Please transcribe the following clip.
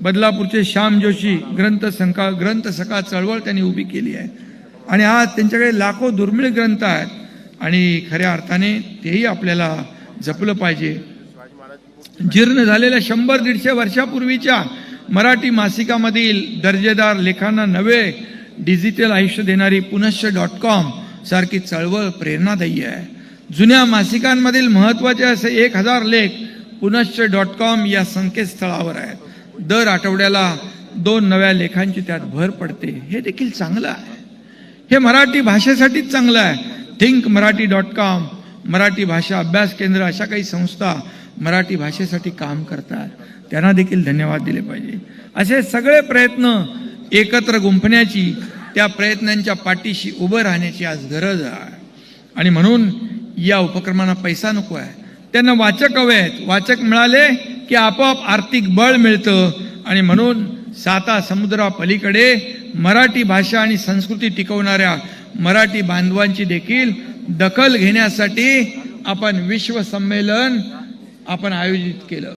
बदलापूरचे श्याम जोशी ग्रंथ संका ग्रंथ सका चळवळ त्यांनी उभी केली आहे. आणि आज त्यांच्याकडे लाखो दुर्मिळ ग्रंथ आहेत. आणि खऱ्या अर्थाने तेही आपल्याला जपलं पाहिजे. जीर्ण झालेल्या शंभर दीडशे वर्षापूर्वीच्या मराठी मासिकामधील दर्जेदार लेखांना नवे डिजिटल आयुष्य देणारी पुनश्च डॉट कॉम सारखी चळवळ प्रेरणादायी आहे. जुन्या मासिकांमधील महत्त्वाचे असे एक हजार लेख पुनश्च डॉट कॉम या संकेतस्थळावर आहेत. दर आठवड्याला दोन नव्या लेखांची त्यात भर पडते. हे देखील चांगलं आहे. हे मराठी भाषेसाठीच चांगलं आहे. Think Marathi dot com Marathi भाषा अभ्यास केंद्र अशा काही संस्था मराठी भाषेसाठी काम करतात. त्यांना देखील धन्यवाद दिले पाहिजे. असे सगळे प्रयत्न एकत्र गुंफण्याची त्या प्रयत्नांच्या पाठीशी उभं राहण्याची आज गरज आहे. आणि म्हणून या उपक्रमांना पैसा नको आहे. त्यांना वाचक हवे आहेत. वाचक मिळाले की आपोआप आर्थिक बळ मिळतं. आणि म्हणून साता समुद्रापलीकडे मराठी भाषा आणि संस्कृती टिकवणाऱ्या मराठी बांधवांची देखील दखल घेण्यासाठी आपण विश्वसंमेलन आपण आयोजित केलं.